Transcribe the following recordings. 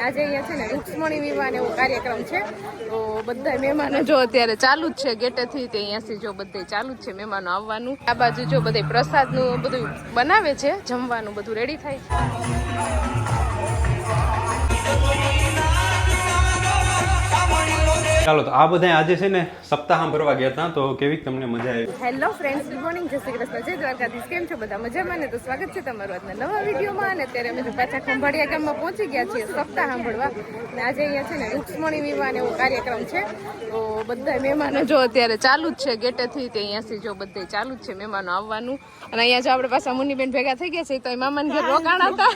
આજે અહીંયા છે ને રૂક્ષ્મણી વિવાહ એવો કાર્યક્રમ છે. તો બધા મહેમાનો જો અત્યારે ચાલુ જ છે ગેટેથી, તે અહીંયાથી જો બધે ચાલુ જ છે મહેમાનો આવવાનું. આ બાજુ જો બધે પ્રસાદનું બધું બનાવે છે, જમવાનું બધું રેડી થાય. છે ચાલો, તો આ બધા આજે છે ને સપ્તાહ ભરવા ગયા હતા તો કેવી તમને મજા આવી? હેલો ફ્રેન્ડ્સ ગુડ મોર્નિંગ જય શ્રી કૃષ્ણ. જય દ્વારકાધીશ. કેમ છો બધા? મજામાં ને? તો સ્વાગત છે તમારું આજના નવા વિડીયોમાં. અને અત્યારે અમે પાછા ખંભાળિયા ગામમાં પહોંચી ગયા છીએ સપ્તાહ સાંભળવા. અને આજે અહીંયા છે ને રૂક્ષ્મણી વિવાહ એવો કાર્યક્રમ છે. તો બધા મહેમાનો જો અત્યારે ચાલુ જ છે ગેટેથી, તે અહીંયાથી જો બધે ચાલુ જ છે મહેમાનો આવવાનું. અને અહીંયા જો આપણે પાછા મુનિબેન ભેગા થઈ ગયા છે, તો એ મામાને ઘેર રોકાણા હતા.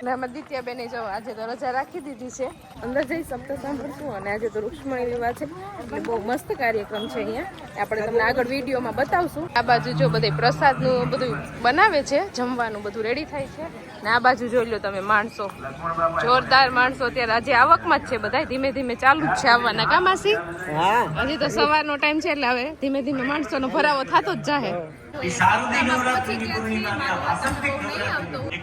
અને અમે દિત્યાબેને જો આજે તો રજા રાખી દીધી છે. અંદર જઈ સપ્તાહ સાંભળશું. અને આજે તો રૂક્ષ્મણી વિવાહ છે. એટલે બહુ મસ્ત કાર્યક્રમ છે અહીંયા. આપણે તમને આગળ વિડીયોમાં બતાવશું. આ બાજુ જો બધે પ્રસાદનું બધું બનાવે છે જમવાનું બધું રેડી થાય છે. ને આ બાજુ જોઈ લો તમે માણસો. જોરદાર માણસો અત્યારે આજે આવકમાં જ છે બધા ધીમે ધીમે ચાલુ જ છે આવવાના કામાસી હજી તો સવારનો ટાઈમ છે એટલે હવે ધીમે ધીમે માણસોનો ભરાવો થતો જ જાહે.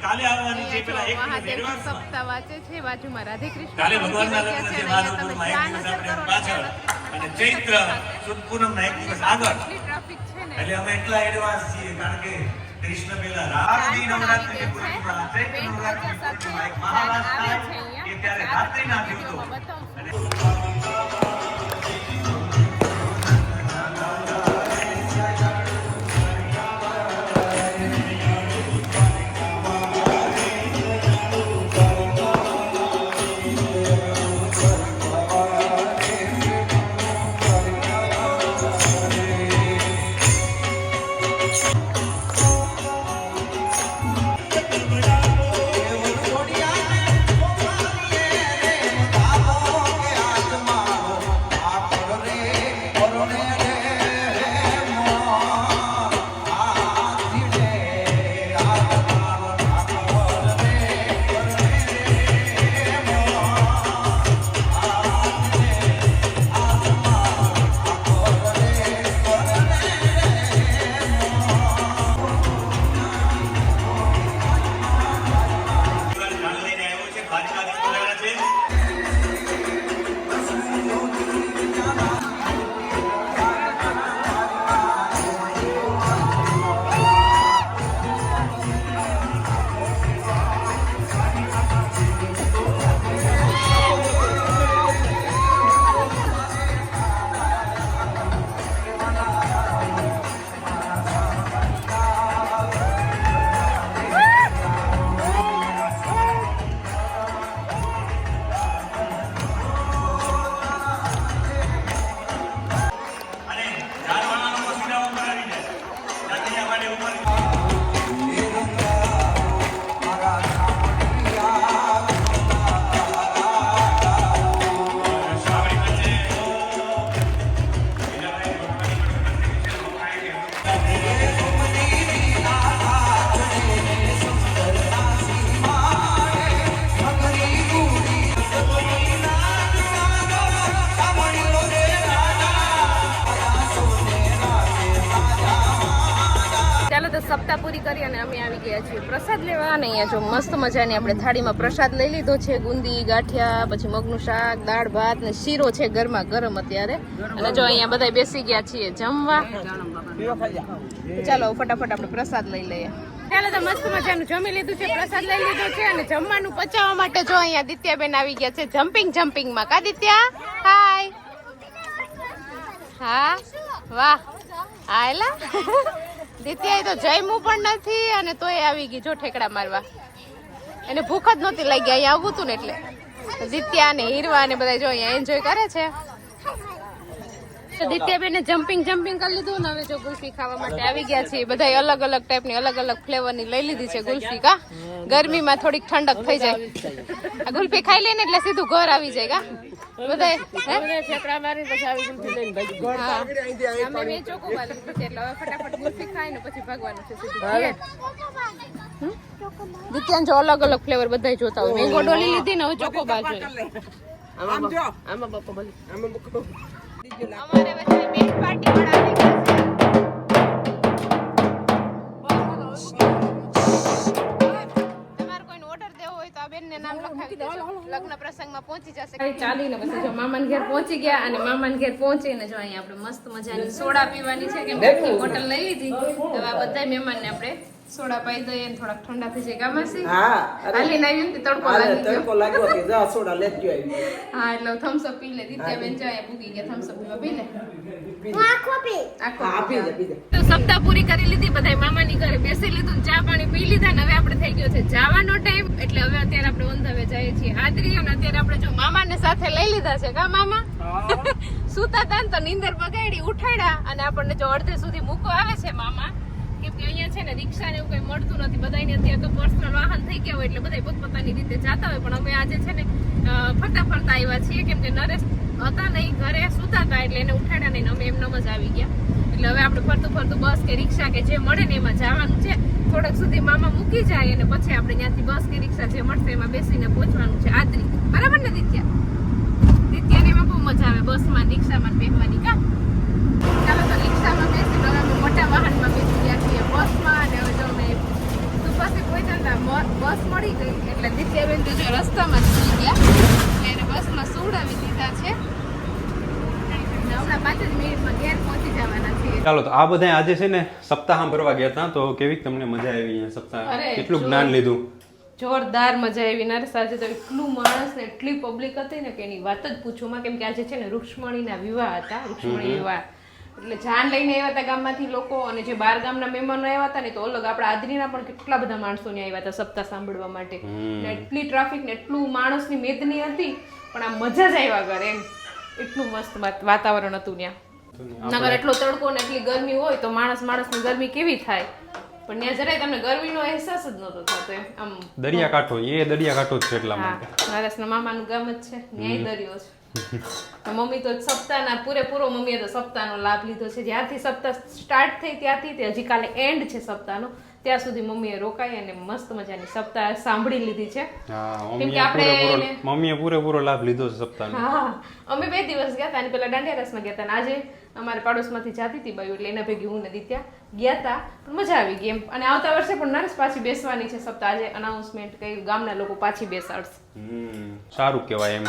કાલે આવવાની છે પેલા એક મિનિટ મહાદેવ advance માં. સપ્તાહ વાંચે છે બાજુમાં રાધે કૃષ્ણ કાલે ભગવાનના લગ્ન છે? માધવપુરમાં એક દિવસ આપણે પાછળ અને ચૈત્ર સુદ પૂનમના એક દિવસ આગળ. એટલી અમે એટલા એડવાન્સ છીએ કારણ કે કૃષ્ણ પેલા રાત્રિ નવરાત્રિની પૂર્ણિમા ચૈત્ર નવરાત્રિની પૂર્ણિમા એક થાય એ ત્યારે રાત્રિના દિવસો. સપ્તાહ પૂરી કરી અને અમે આવી ગયા છીએ પ્રસાદ લેવા. અને અહીંયા જો મસ્ત મજાની આપણે થાળીમાં પ્રસાદ લઈ લીધો છે. ગુંદી, ગાંઠિયા, પછી મગનું શાક, દાળ, ભાત ને શીરો છે ગરમા ગરમ અત્યારે. અને જો અહીંયા બધા બેસી ગયા છીએ જમવા. ચાલો ફટાફટ આપણે પ્રસાદ લઈ લઈએ. ચાલો તો મસ્ત મજાનું જમી લીધું છે, પ્રસાદ લઈ લીધો છે અને જમવાનું પચાવવા માટે જો અહીંયા દિત્યાબેન આવી ગયા છે જમ્પિંગ જમ્પિંગમાં. કા દિત્યા? હાય. હા? વાહ. એલા? દિત્યાએ તો જમ્યું પણ નથી અને તોય આવી ગઈ જો ઠેકડા મારવા. એને ભૂખ જ નહોતી લાગી, અહીંયા આવવું હતું ને એટલે. દિત્યા ને હીરવા ને બધા જો અહીંયા એન્જોય કરે છે. દિત્યાબેને જમ્પિંગ જમ્પિંગ કરી લીધું ને હવે જો ગુલ્ફી ખાવા માટે આવી ગયા છે બધા અલગ અલગ ટાઈપની અલગ અલગ ફ્લેવરની લઈ લીધી છે ગુલ્ફી, કા? ગરમીમાં થોડીક ઠંડક થઈ જાય. ગુલ્ફી ખાઈ લઈને એટલે સીધું ઘર આવી જાય, કા? બધા અમે બે ચોકોબાર લીધી છે એટલે હવે ફટાફટ ગુલ્ફી ખાઈને પછી ભાગવાનું છે સીધું. ઘેર. જો અલગ અલગ ફ્લેવર બધા જોતા હોય. મેંગો ડોલી લીધી ને હવે ચોકોબાર જોઈએ આમાં પાર્ટી આવી ગયા છે તમારે કોઈને ઓર્ડર દેવો લગ્ન પ્રસંગમાં પહોંચી જશે. ચાલીને પછી જો મામાન ઘેર પહોંચી ગયા અને મામાન ઘેર પહોંચીને જો અહીંયા આપણે મસ્ત મજાની સોડા પીવાની છે કે મીઠી બોટલ લઈ લીધી. હવે આ બધા મહેમાનને આપણે સોડા પાઈ દઈએ ને થોડાક ઠંડા થઈ જાય. ગામાસી હા ને તડકો લાગી ગયો. તડકો લાગ્યો કે જા સોડા લેજો આવી હા એટલે થમ્સ અપ પી લે. દીત્યા બેન ગયા. થમ્સ અપ પી લે. તો સપ્તાહ પૂરી કરી લીધી. બધા મામાની ઘરે બેસી લીધું ચા પાણી પી લીધા ને હવે આપણે થઈ ગયો છે જવાનો ટાઈમ એટલે હવે અત્યારે આપણે ઓંધાવે જઈએ છીએ. હાજરી અને અત્યારે આપણે જો મામાને સાથે લઈ લીધા છે. કા મામા? સુતા હતા તો નીંદર બગાડી ઉઠાડ્યા અને આપણને જો અડધે સુધી મૂકો આવે છે મામા. કેમ કે અહીંયા છે ને રિક્ષા ને એવું કઈ મળતું નથી. બધાને અત્યારે તો પર્સનલ વાહન થઈ ગયા હોય એટલે બધા પોતપોતાની રીતે જતા હોય. પણ અમે આજે છે ને ફરતા ફરતા આવ્યા છીએ. કેમ કે નરેશ હતા નહીં, ઘરે સુતા હતા એટલે એને ઉઠાડ્યા નહીં અમે એમનેમ જ આવી ગયા. એટલે હવે આપણે ફરતું ફરતું બસ કે રિક્ષા કે જે મળે ને એમાં જવાનું છે. થોડોક સુધી મામા મૂકી જાય અને પછી આપણે ત્યાંથી બસ કે રિક્ષા જે મળશે એમાં બેસીને પહોંચવાનું છે. આદરી બરાબર ને, દિત્યા? દિત્યાને એમાં બહુ મજા આવે. બસમાં રિક્ષામાં બેસવાની કા? ચાલો તો રિક્ષામાં બેસી મોટા છીએ બસમાં અને હવે જો અમે સુપાસી પહોંચ્યા બસ મળી ગઈ એટલે દિત્યાબેન તો જો રસ્તામાં જ સુઈ ગયા એટલે એને બસમાં સુવડાવી દીધા છે. ચાલો તો આ બધા આજે છે ને સપ્તાહ ભરવા ગયા હતા તો કેવી તમને મજા આવી અહીંયા સપ્તાહ કેટલું જ્ઞાન લીધું? જોરદાર મજા આવી. નરેશ આજે તો એટલું માણસ ને એટલી પબ્લિક હતી ને કે એની વાત જ પૂછોમાં કેમ કે આજે છે ને રૂક્ષ્મણીના વિવાહ હતા. રૂક્ષ્મણી વિવાહ એટલે જાન લઈને આવ્યા હતા ગામમાંથી લોકો અને જે બાર ગામના મહેમાનો આવ્યા હતા ને તો અલગ આપણા આદરીના પણ કેટલા બધા માણસો ને આવ્યા હતા સપ્તાહ સાંભળવા માટે. ને એટલી ટ્રાફિક ને એટલું માણસની મેદની હતી પણ આ મજા જ આવ્યા ઘરે એમ. એટલું મસ્ત વાતાવરણ હતું ત્યાં. નગર એટલો તડકો ને એટલી ગરમી હોય તો માણસ માણસની ગરમી કેવી થાય? પણ ત્યાં જરાય તમને ગરમીનો અહેસાસ જ નતો થતો એમ. આમ દરિયાકાંઠો એ દરિયાકાંઠો જ છે એટલા માટે. હા મામાનું ગામ જ છે ન્યાય દરિયો છે મમ્મી તો સપ્તાહના પૂરેપૂરો મમ્મીએ તો સપ્તાહનો લાભ લીધો છે. જ્યાંથી સપ્તાહ સ્ટાર્ટ થઈ ત્યાંથી તે હજી કાલે એન્ડ છે સપ્તાહનો. ત્યાં સુધી મમ્મીએ રોકાઈ અને મસ્ત મજાની સપ્તાહ સાંભળી લીધી છે. કેમ કે મમ્મીએ આપણે પૂરેપૂરો મમ્મીએ પૂરેપૂરો લાભ લીધો છે સપ્તાહનો. હા અમે બે દિવસ ગયા હતા અને પેલા દાંડિયા રસમાં ગયા હતા અને આજે અમારે પાડોશમાંથી જાતી હતી બાયું એટલે એના ભેગી હું ને દિત્યા ગયા હતા. પણ મજા આવી ગઈ એમ. અને આવતા વર્ષે પણ નરેશ પાછી બેસવાની છે સપ્તાહ. આજે અનાઉન્સમેન્ટ કર્યું ગામના લોકો પાછી બેસાડશે. સારું કહેવાય એમ.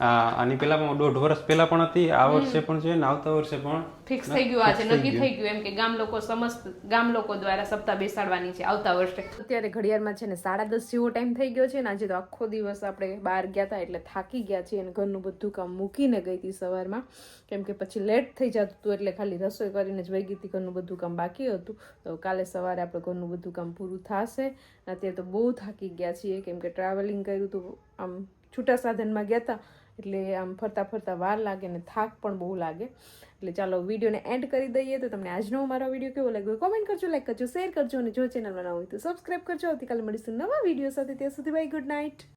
આની પહેલા પણ દોઢ વર્ષ પહેલા પણ હતી આ વર્ષે પણ છે ને આવતા વર્ષે પણ ફિક્સ થઈ ગયું આજે નક્કી થઈ ગયું એમ કે ગામ લોકો સમસ્ત ગામ લોકો દ્વારા સપ્તાહ બેસાડવાની છે આવતા વર્ષે. અત્યારે ઘડિયાળમાં છે ને સાડા દસ જેવો ટાઈમ થઈ ગયો છે ને આજે તો આખો દિવસ આપણે બહાર ગયા હતા એટલે થાકી ગયા છીએ અને ઘરનું બધું કામ મૂકીને ગઈ હતી સવારમાં. કેમ કે પછી લેટ થઈ જતું હતું એટલે ખાલી રસોઈ કરીને જ વહી ગઈ હતી ઘરનું બધું કામ બાકી હતું. તો કાલે સવારે આપણે ઘરનું બધું કામ પૂરું થશે. અત્યારે તો બહુ થાકી ગયા છીએ કેમ કે ટ્રાવેલિંગ કર્યું હતું આમ છૂટા સાધનમાં ગયા હતા. એટલે આમ ફરતા ફરતા વાર લાગે અને થાક પણ બહુ લાગે. એટલે ચાલો વિડીયોને એન્ડ કરી દઈએ તો તમને આજનો મારો વીડિયો કેવો લાગ્યો કોમેન્ટ કરજો લાઈક કરજો શેર કરજો અને જો ચેનલ બનાવો હોય તો સબસ્ક્રાઈબ કરજો. આવતીકાલે મળીશું નવા વીડિયો સાથે. ત્યાં સુધી બાય ગુડ નાઇટ